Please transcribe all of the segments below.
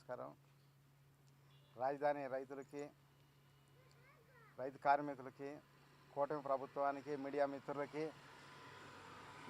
నమస్కారం. రాజధాని రైతులకి రైతు కార్మికులకి కూటమి ప్రభుత్వానికి మీడియా మిత్రులకి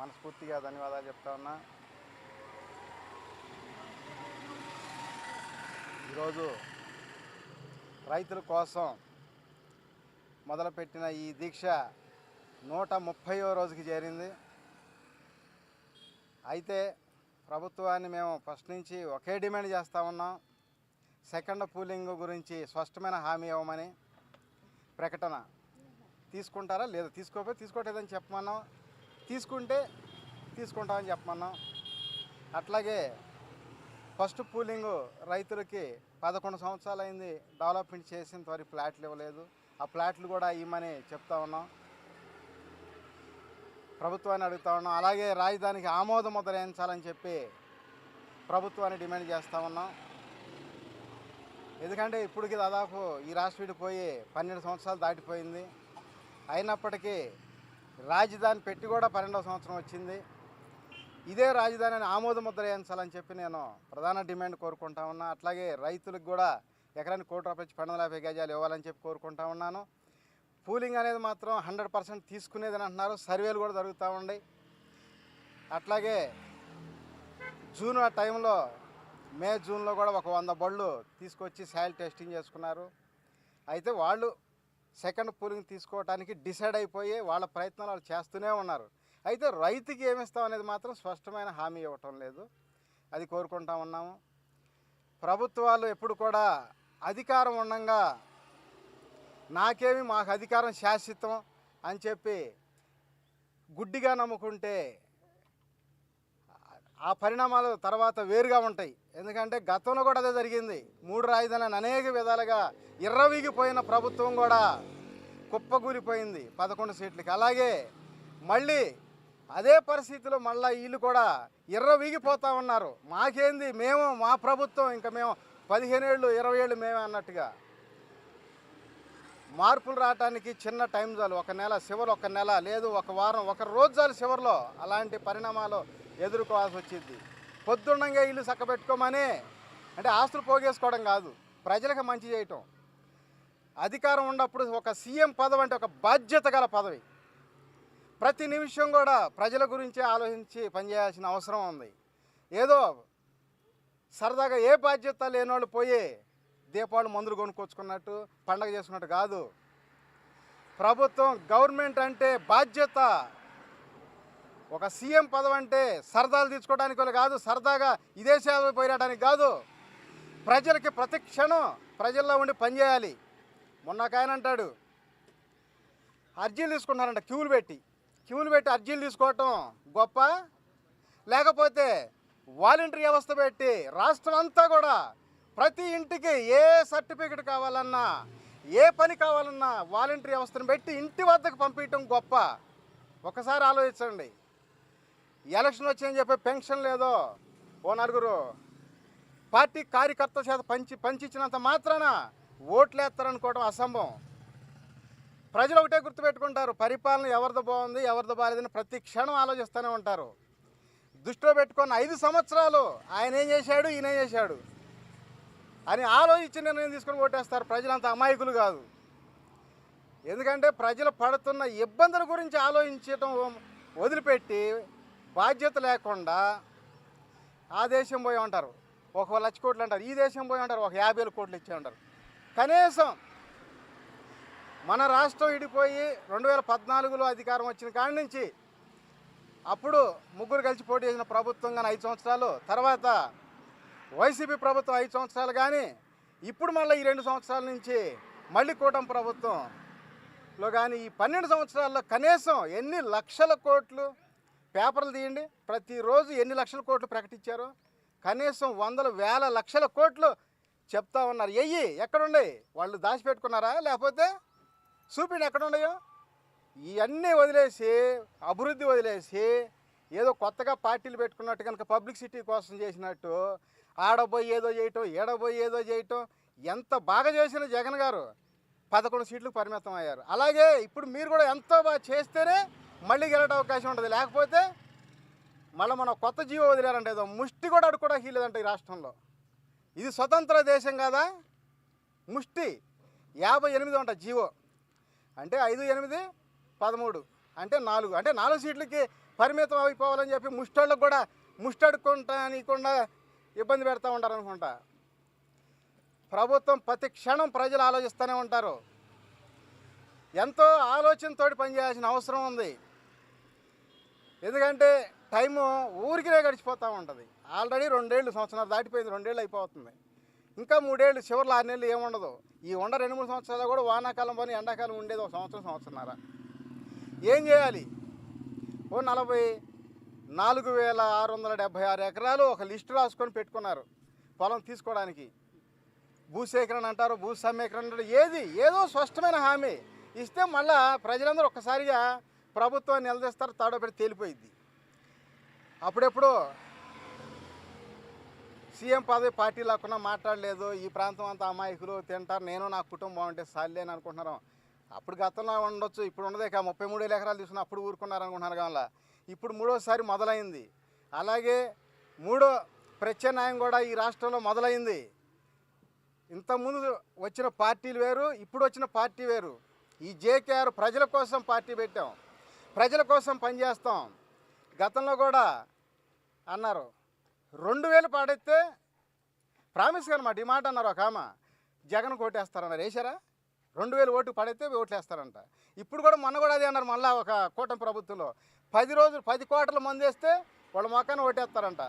మనస్ఫూర్తిగా ధన్యవాదాలు చెప్తా ఉన్నా. ఈరోజు రైతుల కోసం మొదలుపెట్టిన ఈ దీక్ష నూట ముప్పైవ రోజుకి చేరింది. అయితే ప్రభుత్వాన్ని మేము ఫస్ట్ నుంచి ఒకే డిమాండ్ చేస్తూ ఉన్నాం. సెకండ్ పూలింగ్ గురించి స్పష్టమైన హామీ ఇవ్వమని ప్రకటన తీసుకుంటారా లేదా తీసుకోకపోతే తీసుకోవట్లేదని చెప్పమన్నాం. తీసుకుంటే తీసుకుంటామని చెప్పమన్నాం. అట్లాగే ఫస్ట్ పూలింగ్ రైతులకి పదకొండు సంవత్సరాలు అయింది డెవలప్మెంట్ చేసిన వరకు ప్లాట్లు ఇవ్వలేదు. ఆ ప్లాట్లు కూడా ఇవ్వమని చెప్తా ఉన్నాం. ప్రభుత్వాన్ని అడుగుతా ఉన్నాం. అలాగే రాజధానికి ఆమోద ముద్రయించాలని చెప్పి ప్రభుత్వాన్ని డిమాండ్ చేస్తూ ఉన్నాం. ఎందుకంటే ఇప్పటికి దాదాపు ఈ రాష్ట్ర విడిపోయి పన్నెండు సంవత్సరాలు దాటిపోయింది. అయినప్పటికీ రాజధాని పెట్టి కూడా పన్నెండవ సంవత్సరం వచ్చింది. ఇదే రాజధానిని ఆమోద ముద్ర వేయించాలని చెప్పి నేను ప్రధాన డిమాండ్ కోరుకుంటా ఉన్నా. అట్లాగే రైతులకు కూడా ఎకరానికి కోటి రూపాయలు పన్నెండు యాభై గజాలు ఇవ్వాలని చెప్పి కోరుకుంటా ఉన్నాను. పూలింగ్ అనేది మాత్రం హండ్రెడ్ పర్సెంట్ తీసుకునేదని అంటున్నారు. సర్వేలు కూడా జరుగుతూ ఉన్నాయి అట్లాగే జూన్ ఆ టైంలో మే జూన్లో కూడా ఒక వంద బళ్ళు తీసుకొచ్చి సాయిల్ టెస్టింగ్ చేసుకున్నారు. అయితే వాళ్ళు సెకండ్ పూలింగ్ తీసుకోవడానికి డిసైడ్ అయిపోయి వాళ్ళ ప్రయత్నాలు వాళ్ళు చేస్తూనే ఉన్నారు. అయితే రైతుకి ఏమిస్తాం అనేది మాత్రం స్పష్టమైన హామీ ఇవ్వటం లేదు. అది కోరుకుంటా ఉన్నాము. ప్రభుత్వాలు ఎప్పుడు కూడా అధికారం ఉండగా నాకేమి మాకు అధికారం శాశ్వతం అని చెప్పి గుడ్డిగా నమ్ముకుంటే ఆ పరిణామాలు తర్వాత వేరుగా ఉంటాయి. ఎందుకంటే గతంలో కూడా అదే జరిగింది. మూడు రాజధానులను అనేక విధాలుగా ఇర్రవీగిపోయిన ప్రభుత్వం కూడా కుప్పగూరిపోయింది పదకొండు సీట్లకి. అలాగే మళ్ళీ అదే పరిస్థితిలో మళ్ళీ వీళ్ళు కూడా ఇర్రవీగిపోతా ఉన్నారు. మాకేంది? మేము మా ప్రభుత్వం ఇంకా మేము పదిహేను ఏళ్ళు ఇరవై ఏళ్ళు మేమే అన్నట్టుగా. మార్పులు రావడానికి చిన్న టైం చాలు. ఒక నెల చివరి ఒక నెల లేదు ఒక వారం ఒక రోజు చాలు చివరిలో అలాంటి పరిణామాలు ఎదుర్కోవాల్సి వచ్చింది. పొద్దున్నంగా ఇల్లు చక్కబెట్టుకోమని అంటే ఆస్తులు పోగేసుకోవడం కాదు ప్రజలకు మంచి చేయటం. అధికారం ఉన్నప్పుడు ఒక సీఎం పదవి అంటే ఒక బాధ్యత గల పదవి. ప్రతి నిమిషం కూడా ప్రజల గురించి ఆలోచించి పనిచేయాల్సిన అవసరం ఉంది. ఏదో సరదాగా ఏ బాధ్యత లేని వాళ్ళు పోయి దీపావళి మందులు కొనుక్కొచ్చుకున్నట్టు పండగ చేసుకున్నట్టు కాదు. ప్రభుత్వం గవర్నమెంట్ అంటే బాధ్యత. ఒక సీఎం పదవి అంటే సరదాలు తీసుకోవడానికి వాళ్ళు కాదు సరదాగా ఇదే సేవ కాదు. ప్రజలకి ప్రతి క్షణం ప్రజల్లో ఉండి పనిచేయాలి మొన్నకాయన అంటాడు అర్జీలు తీసుకుంటున్నారంట క్యూలు పెట్టి. క్యూలు పెట్టి అర్జీలు తీసుకోవటం గొప్ప. లేకపోతే వాలంటరీ వ్యవస్థ పెట్టి రాష్ట్రం అంతా కూడా ప్రతి ఇంటికి ఏ సర్టిఫికెట్ కావాలన్నా ఏ పని కావాలన్నా వాలంటరీ వ్యవస్థను పెట్టి ఇంటి వద్దకు పంపించడం గొప్ప. ఒకసారి ఆలోచించండి. ఎలక్షన్ వచ్చాయని చెప్పి పెన్షన్ లేదో ఓ నలుగురు పార్టీ కార్యకర్త చేత పంచి పంచిచ్చినంత మాత్రాన ఓట్లు వేస్తారనుకోవడం అసంభవం. ప్రజలు ఒకటే గుర్తుపెట్టుకుంటారు పరిపాలన ఎవరిది బాగుంది ఎవరిది బాగాలేదని ప్రతి క్షణం ఆలోచిస్తూనే ఉంటారు. దృష్టిలో పెట్టుకొని ఐదు సంవత్సరాలు ఆయన ఏం చేశాడు ఈయన ఏం చేశాడు? అని ఆలోచించి నిర్ణయం తీసుకొని ఓటేస్తారు ప్రజలంత అమాయకులు కాదు. ఎందుకంటే ప్రజలు పడుతున్న ఇబ్బందుల గురించి ఆలోచించడం వదిలిపెట్టి బాధ్యత లేకుండా ఆ దేశం పోయి ఉంటారు ఒక లక్ష కోట్లు అంటారు. ఈ దేశం పోయి ఉంటారు ఒక యాభై వేల కోట్లు ఇచ్చే ఉంటారు కనీసం మన రాష్ట్రం ఇడిపోయి రెండు వేల పద్నాలుగులో అధికారం వచ్చిన కాడి నుంచి అప్పుడు ముగ్గురు కలిసి పోటీ చేసిన ప్రభుత్వం కానీ ఐదు సంవత్సరాలు తర్వాత వైసీపీ ప్రభుత్వం ఐదు సంవత్సరాలు కానీ ఇప్పుడు మళ్ళీ ఈ రెండు సంవత్సరాల నుంచి మళ్ళీ కూటమి ప్రభుత్వంలో కానీ ఈ పన్నెండు సంవత్సరాల్లో కనీసం ఎన్ని లక్షల కోట్లు పేపర్లు తీయండి? ప్రతిరోజు ఎన్ని లక్షల కోట్లు ప్రకటించారు? కనీసం వందల వేల లక్షల కోట్లు చెప్తా ఉన్నారు. ఎయ్యి ఎక్కడున్నాయి వాళ్ళు దాచిపెట్టుకున్నారా? లేకపోతే చూపిండి ఎక్కడున్నాయో. ఇవన్నీ వదిలేసి అభివృద్ధి వదిలేసి ఏదో కొత్తగా పార్టీలు పెట్టుకున్నట్టు కనుక పబ్లిసిటీ కోసం చేసినట్టు ఆడబోయి ఏదో చేయటం ఏడబోయి ఏదో చేయటం ఎంత బాగా చేసిన జగన్ గారు పదకొండు సీట్లకు పరిమితం అయ్యారు. అలాగే ఇప్పుడు మీరు కూడా ఎంతో బాగా చేస్తేనే మళ్ళీ గెలట అవకాశం ఉంటుంది. లేకపోతే మళ్ళీ మనం కొత్త జీవో వదిలేరంటే ఏదో ముష్టి కూడా అడుక్కోవడానికి లేదంట ఈ రాష్ట్రంలో. ఇది స్వతంత్ర దేశం కదా? ముష్టి. యాభై ఎనిమిది అంట జీవో. అంటే ఐదు ఎనిమిది పదమూడు. అంటే నాలుగు. అంటే నాలుగు సీట్లకి పరిమితం అయిపోవాలని చెప్పి ముష్టోళ్ళకి కూడా ముష్టడుకుంటానికుండా ఇబ్బంది పెడతా ఉంటారు అనుకుంటా. ప్రభుత్వం ప్రతి క్షణం ప్రజలు ఆలోచిస్తూనే ఉంటారు. ఎంతో ఆలోచనతో పనిచేయాల్సిన అవసరం ఉంది. ఎందుకంటే టైము ఊరికినే గడిచిపోతూ ఉంటుంది. ఆల్రెడీ రెండేళ్ళు సంవత్సరాలు దాటిపోయింది రెండేళ్ళు అయిపోతుంది. ఇంకా మూడేళ్ళు చివరిలో ఆరు నెలలు ఏముండదు ఈ ఉండ రెండు మూడు సంవత్సరాలు కూడా వానాకాలం పని ఎండాకాలం ఉండేది ఒక సంవత్సరం సంవత్సరంన్నర. ఏం చేయాలి? ఓ నలభై నాలుగు వేల ఆరు వందల డెబ్భై ఆరు ఎకరాలు ఒక లిస్టు రాసుకొని పెట్టుకున్నారు పొలం తీసుకోవడానికి. భూసేకరణ అంటారు భూ సమీకరణ అంటారు ఏది ఏదో స్పష్టమైన హామీ. ఇస్తే మళ్ళా ప్రజలందరూ ఒక్కసారిగా ప్రభుత్వాన్ని నిలదీస్తారు తాడో తేలిపోయింది తేలిపోయిద్ది. అప్పుడెప్పుడు సీఎం పదవి పార్టీ లేకుండా మాట్లాడలేదు ఈ ప్రాంతం అంతా అమాయకులు తింటారు నేను నా కుటుంబం అంటే సాలే అని అప్పుడు గతంలో ఉండొచ్చు ఇప్పుడు ఉండదే కా. ముప్పై మూడు వేల ఎకరాలు తీసుకుని అప్పుడు ఊరుకున్నారు అనుకుంటున్నారు కావాలా ఇప్పుడు మూడోసారి మొదలైంది. అలాగే మూడో ప్రత్యామ్నాయం కూడా ఈ రాష్ట్రంలో మొదలైంది. ఇంతకుముందు వచ్చిన పార్టీలు వేరు ఇప్పుడు వచ్చిన పార్టీ వేరు. ఈ జేకేఆర్ ప్రజల కోసం పార్టీ పెట్టాం ప్రజల కోసం పనిచేస్తాం గతంలో కూడా అన్నారు రెండు వేలు పాడైతే ప్రామిస్ అనమాట ఈ మాట అన్నారు ఒక ఆమె. జగన్ కోటేస్తారన్నారు వేశారా? రెండు వేలు ఓటు పడితే ఓట్లు వేస్తారంట ఇప్పుడు కూడా మొన్న కూడా అదే అన్నారు మళ్ళీ ఒక కూటమి ప్రభుత్వంలో. పది రోజులు పది కోట్ల మంది వేస్తే వాళ్ళ మొక్కన ఓటేస్తారంట.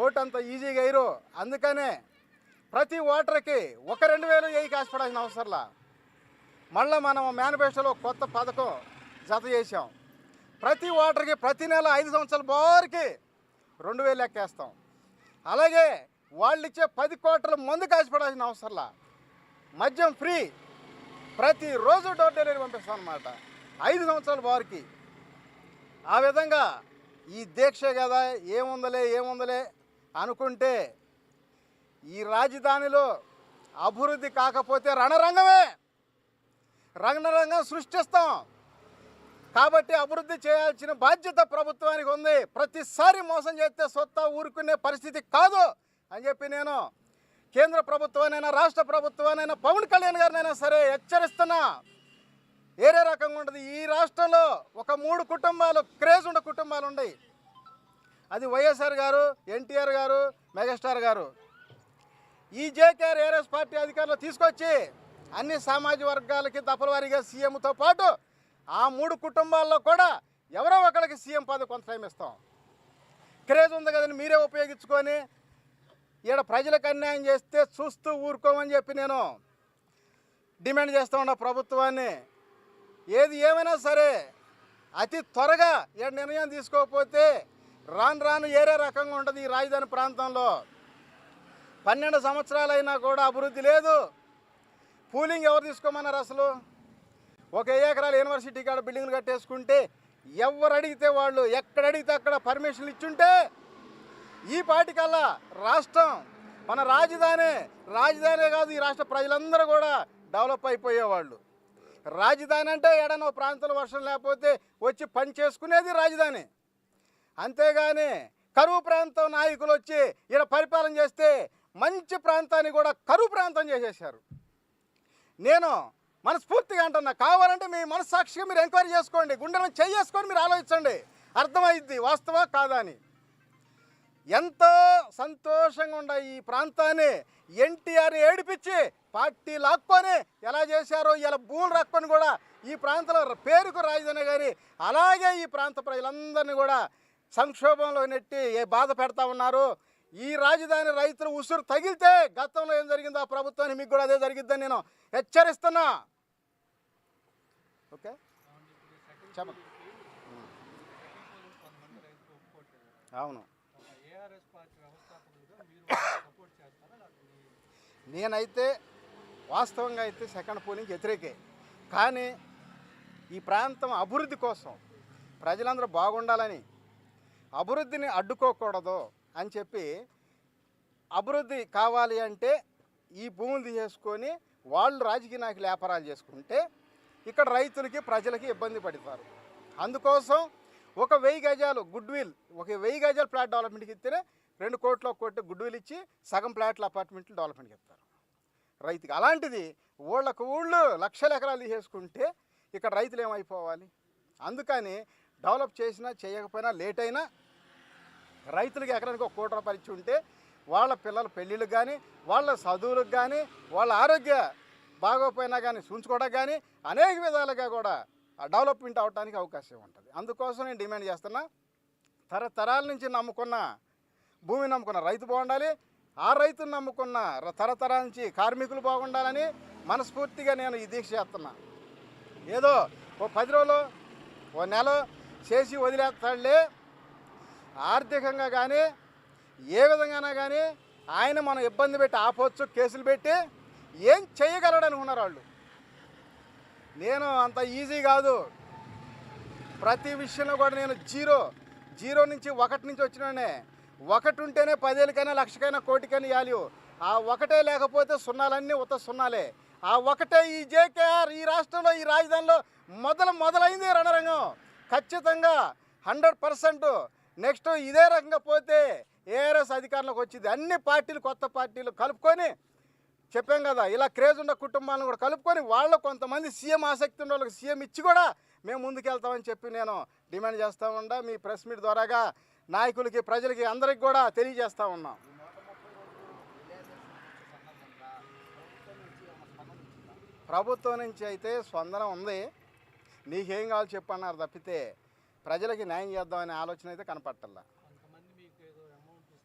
ఓటు అంత ఈజీగా వేయరు. అందుకనే ప్రతి ఓటర్కి ఒక రెండు వేలు వేయి కాసిపడాల్సిన అవసరంలా. మళ్ళీ మనం మేనిఫెస్టోలో కొత్త పథకం జత చేసాం ప్రతి ఓటర్కి ప్రతి నెల ఐదు సంవత్సరాల బోరికి రెండు వేలు లెక్కేస్తాం. అలాగే వాళ్ళు ఇచ్చే పది కోట్ల మందు కాసిపడాల్సిన అవసరంలా. మద్యం ఫ్రీ. ప్రతిరోజు డోర్ డెలివరీ పంపిస్తాం అనమాట ఐదు సంవత్సరాల వారికి. ఆ విధంగా ఈ దీక్ష కదా ఏముందలే ఏముందలే అనుకుంటే ఈ రాజధానిలో అభివృద్ధి కాకపోతే రణరంగమే. రణరంగం సృష్టిస్తాం. కాబట్టి అభివృద్ధి చేయాల్సిన బాధ్యత ప్రభుత్వానికి ఉంది. ప్రతిసారి మోసం చేస్తే సొత్తా ఊరుకునే పరిస్థితి కాదు అని చెప్పి నేను కేంద్ర ప్రభుత్వానైనా రాష్ట్ర ప్రభుత్వానైనా పవన్ కళ్యాణ్ గారినైనా సరే హెచ్చరిస్తున్నా. ఏరే రకంగా ఉంటుంది ఈ రాష్ట్రంలో ఒక మూడు కుటుంబాలు క్రేజ్ ఉన్న కుటుంబాలు ఉన్నాయి. అది వైఎస్ఆర్ గారు ఎన్టీఆర్ గారు మెగాస్టార్ గారు. ఈ జేకేఆర్ ఏఆర్ఎస్ పార్టీ అధికారులు తీసుకొచ్చి అన్ని సామాజిక వర్గాలకి దఫలవారీగా సీఎంతో పాటు ఆ మూడు కుటుంబాల్లో కూడా ఎవరో ఒకరికి సీఎం పదవి కొంత టైం ఇస్తాం. క్రేజ్ ఉంది కదండి మీరే ఉపయోగించుకొని ఈడ ప్రజలకు అన్యాయం చేస్తే చూస్తూ ఊరుకోమని చెప్పి నేను డిమాండ్ చేస్తూ ఉన్నా ప్రభుత్వాన్ని. ఏది ఏమైనా సరే అతి త్వరగా ఈడ నిర్ణయం తీసుకోకపోతే రాను రాను ఏరే రకంగా ఉంటుంది ఈ రాజధాని ప్రాంతంలో. పన్నెండు సంవత్సరాలైనా కూడా అభివృద్ధి లేదు. పూలింగ్ ఎవరు తీసుకోమన్నారు అసలు? ఒక ఎకరాల యూనివర్సిటీ కాడ బిల్డింగ్లు కట్టేసుకుంటే ఎవరు అడిగితే వాళ్ళు ఎక్కడ అడిగితే అక్కడ పర్మిషన్లు ఇచ్చుంటే ఈ పాటికల్లా రాష్ట్రం మన రాజధాని రాజధానే కాదు ఈ రాష్ట్ర ప్రజలందరూ కూడా డెవలప్ అయిపోయేవాళ్ళు. రాజధాని అంటే ఏడనో ప్రాంతంలో వర్షం లేకపోతే వచ్చి పని చేసుకునేది రాజధాని. అంతేగాని కరువు ప్రాంతం నాయకులు వచ్చి ఇక్కడ పరిపాలన చేస్తే మంచి ప్రాంతాన్ని కూడా కరువు ప్రాంతం చేసేసారు నేను మనస్ఫూర్తిగా అంటున్నా కావాలంటే మీ మనస్సాక్షిగా మీరు ఎంక్వైరీ చేసుకోండి గుండెలను చేసుకొని మీరు ఆలోచించండి. అర్థమైద్ది వాస్తవా కాదా అని. ఎంతో సంతోషంగా ఉండే ఈ ప్రాంతాన్ని ఎన్టీఆర్ ఏడిపించి పార్టీ లాక్కొని ఎలా చేశారో ఇలా భూములు రాక్కొని కూడా ఈ ప్రాంతంలో పేరుకు రాజధాని కానీ అలాగే ఈ ప్రాంత ప్రజలందరినీ కూడా సంక్షోభంలో నెట్టి ఏ బాధ పెడతా ఉన్నారు. ఈ రాజధాని రైతులు ఉసురు తగిలితే గతంలో ఏం జరిగిందో ఆ ప్రభుత్వానికి మీకు కూడా అదే జరిగిద్దని నేను హెచ్చరిస్తున్నా. ఓకే? చెప్పండి. అవును ఏఆర్ఎస్ పార్టీ వ్యవస్థాపకులుగా మీరు సపోర్ట్ చేస్తారా లేకపోతే నేనైతే వాస్తవంగా అయితే సెకండ్ పోలింగ్ వ్యతిరేకే. కానీ ఈ ప్రాంతం అభివృద్ధి కోసం ప్రజలందరూ బాగుండాలని అభివృద్ధిని అడ్డుకోకూడదు అని చెప్పి అభివృద్ధి కావాలి అంటే ఈ భూములు తీసేసుకొని వాళ్ళు రాజకీయ నాయకులు వ్యాపారాలు చేసుకుంటే ఇక్కడ రైతులకి ప్రజలకి ఇబ్బంది పడతారు. అందుకోసం ఒక వెయ్యి గజాలు గుడ్ విల్ ఒక వెయ్యి గజాలు ప్లాట్ డెవలప్మెంట్కి ఇస్తేనే రెండు కోట్లు ఒక కోటి గుడ్డువిలు ఇచ్చి సగం ప్లాట్లు అపార్ట్మెంట్లు డెవలప్మెంట్కి ఇస్తారు. రైతుకి అలాంటిది ఊళ్ళకు ఊళ్ళు లక్షల ఎకరాలు తీసేసుకుంటే ఇక్కడ రైతులు ఏమైపోవాలి? అందుకని డెవలప్ చేసినా చేయకపోయినా లేట్ అయినా రైతులకి ఎకరానికి ఒక కోటి రూపాయలు ఇచ్చి ఉంటే వాళ్ళ పిల్లల పెళ్ళిళ్ళకి కానీ వాళ్ళ చదువులకు కానీ వాళ్ళ ఆరోగ్య బాగోపోయినా కానీ చూంచుకోవడానికి కానీ అనేక విధాలుగా కూడా డెవలప్మెంట్ అవడానికి అవకాశం ఉంటుంది. అందుకోసం నేను డిమాండ్ చేస్తున్నా తరతరాల నుంచి నమ్ముకున్న భూమిని నమ్ముకున్న రైతు బాగుండాలి. ఆ రైతును నమ్ముకున్న ర- తరతరాల నుంచి కార్మికులు బాగుండాలని మనస్ఫూర్తిగా నేను ఈ దీక్ష చేస్తున్నా. ఏదో ఓ పది రోజులు ఓ నెల చేసి వదిలేస్తాడులే. ఆర్థికంగా కానీ ఏ విధంగానే కానీ ఆయన మనం ఇబ్బంది పెట్టి ఆపవచ్చు కేసులు పెట్టి ఏం చేయగలడని ఉన్నారు వాళ్ళు. నేను అంత ఈజీ కాదు. ప్రతి విషయంలో కూడా నేను జీరో జీరో నుంచి ఒకటి నుంచి వచ్చినానే ఒకటి ఉంటేనే పదేళ్ళకైనా లక్షకైనా కోటికైనా వాల్యూ ఆ ఒకటే లేకపోతే సున్నాలన్నీ ఉత్త సున్నాలే. ఆ ఒకటే ఈ జేకేఆర్ ఈ రాష్ట్రంలో ఈ రాజధానిలో మొదలు మొదలైంది రణరంగం. ఖచ్చితంగా హండ్రెడ్ పర్సెంట్ నెక్స్ట్ ఇదే రకంగా పోతే ఏఆర్ఎస్ అధికారంలోకి వచ్చింది. అన్ని పార్టీలు కొత్త పార్టీలు కలుపుకొని చెప్పాం కదా ఇలా క్రేజ్ ఉన్న కుటుంబాలను కూడా కలుపుకొని వాళ్ళు కొంతమంది సీఎం ఆసక్తి ఉన్న వాళ్ళకి సీఎం ఇచ్చి కూడా మేము ముందుకెళ్తామని చెప్పి నేను డిమాండ్ చేస్తూ ఉండా. మీ ప్రెస్ మీట్ ద్వారాగా నాయకులకి ప్రజలకి అందరికి కూడా తెలియజేస్తూ ఉన్నాం. ప్రభుత్వం నుంచి అయితే స్పందన ఉంది. నీకేం కావాలో చెప్పన్నారు తప్పితే ప్రజలకి న్యాయం చేద్దామనే ఆలోచన అయితే కనపట్టల్లా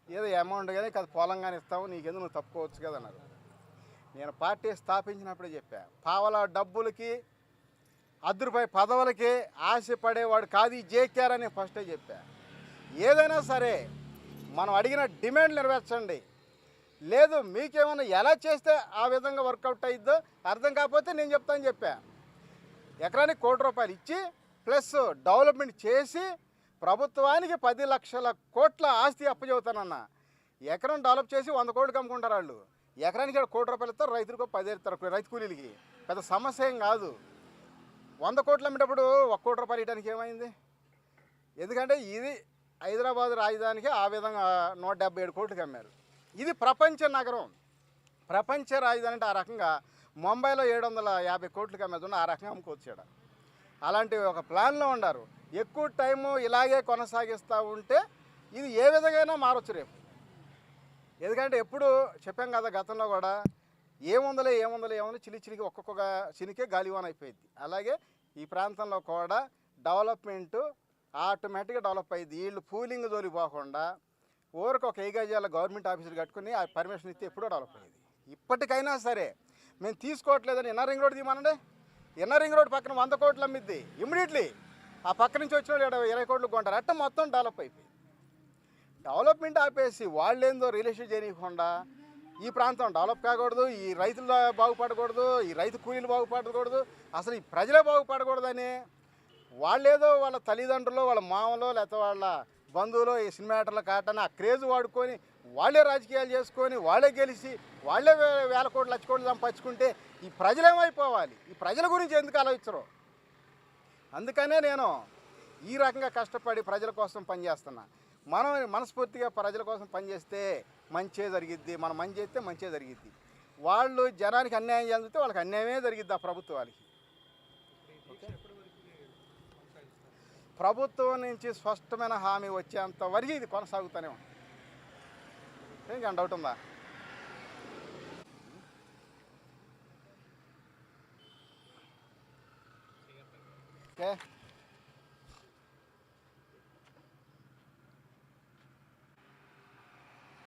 ఏదో అమౌంట్ కానీ కాదు పొలం కానీ ఇస్తాము నీకెందుకు నువ్వు తప్పుకోవచ్చు కదా అన్నారు. నేను పార్టీ స్థాపించినప్పుడే చెప్పా పావల డబ్బులకి అద్దరిపై పదవులకి ఆశపడేవాడు కాదు ఈ జేకేఆర్ అని ఫస్టే చెప్పాను ఏదైనా సరే మనం అడిగిన డిమాండ్ నెరవేర్చండి. లేదు మీకేమైనా ఎలా చేస్తే ఆ విధంగా వర్కౌట్ అయిద్దో అర్థం కాకపోతే నేను చెప్తాను చెప్పా. ఎకరానికి కోటి రూపాయలు ఇచ్చి ప్లస్ డెవలప్మెంట్ చేసి ప్రభుత్వానికి పది లక్షల కోట్ల ఆస్తి అప్పచెబుతానన్న. ఎకరం డెవలప్ చేసి వంద కోట్లు అమ్ముకుంటారు వాళ్ళు. ఎకరానికి కోటి రూపాయలు ఇస్తారు రైతులకు పది ఇస్తారు రైతు కూలీలకి. పెద్ద సమస్య ఏం కాదు. వంద కోట్లు అమ్మేటప్పుడు ఒక కోటి రూపాయలు ఇవ్వడానికి ఏమైంది? ఎందుకంటే ఇది హైదరాబాద్ రాజధానికి ఆ విధంగా నూట డెబ్బై ఏడు కోట్లకి అమ్మారు ఇది ప్రపంచ నగరం. ప్రపంచ రాజధాని అంటే ఆ రకంగా ముంబైలో ఏడు వందల యాభై కోట్లకి అమ్మేది ఆ రకంగా అమ్ముకొచ్చాడు అలాంటి ఒక ప్లాన్లో ఉన్నారు. ఎక్కువ టైము ఇలాగే కొనసాగిస్తూ ఉంటే ఇది ఏ విధంగా మారొచ్చు రేపు. ఎందుకంటే ఎప్పుడు చెప్పాం కదా గతంలో కూడా ఏముందలే ఏముందలే ఏముంది చిలి చిలికి ఒక్కొక్క చినికే గాలివాన్ అయిపోయింది అలాగే ఈ ప్రాంతంలో కూడా డెవలప్మెంటు ఆటోమేటిక్గా డెవలప్ అయ్యింది వీళ్ళు పూలింగ్ జోలి పోకుండా ఊరికి ఒక ఏగజాల గవర్నమెంట్ ఆఫీసులు కట్టుకుని ఆ పర్మిషన్ ఇస్తే ఎప్పుడో డెవలప్ అయ్యేది. ఇప్పటికైనా సరే మేము తీసుకోవట్లేదని ఇన్నర్ రింగ్ రోడ్ తీయమనండి. ఇన్నర్ రింగ్ రోడ్ పక్కన వంద కోట్లు అమ్మిద్ది. ఇమ్మీడియట్లీ ఆ పక్క నుంచి వచ్చిన వాళ్ళు ఇరవై కోట్లు కొంటారు. అట్ట మొత్తం డెవలప్ అయిపోయింది. డెవలప్మెంట్ ఆపేసి వాళ్ళేందో రిలేషన్ చేయకుండా ఈ ప్రాంతం డెవలప్ కాకూడదు ఈ రైతులు బాగుపడకూడదు ఈ రైతు కూలీలు బాగుపడకూడదు అసలు ఈ ప్రజలే బాగుపడకూడదని వాళ్ళేదో వాళ్ళ తల్లిదండ్రులు వాళ్ళ మామలో లేకపోతే వాళ్ళ బంధువులు ఈ సినిమాటర్ల కాటని ఆ క్రేజ్ వాడుకొని వాళ్ళే రాజకీయాలు చేసుకొని వాళ్ళే గెలిచి వాళ్ళే వేల కోట్లు లక్ష కోట్లు సంపాదించుకుంటే ఈ ప్రజలేమైపోవాలి? ఈ ప్రజల గురించి ఎందుకు ఆలోచించరు? అందుకనే నేను ఈ రకంగా కష్టపడి ప్రజల కోసం పనిచేస్తున్నా. మనం మనస్ఫూర్తిగా ప్రజల కోసం పనిచేస్తే మంచే జరిగిద్ది. మనం మంచి చేస్తే మంచే జరిగిద్ది. వాళ్ళు జనానికి అన్యాయం చెందితే వాళ్ళకి అన్యాయమే జరిగిద్ది ఆ ప్రభుత్వానికి ఈ దీక్ష ఎప్పటి వరకు కొనసాగిస్తారు ప్రభుత్వం నుంచి స్పష్టమైన హామీ వచ్చేంత వరకు ఇది కొనసాగుతూనే ఉంది. ఇంకా డౌట్ ఉందా? ఓకే.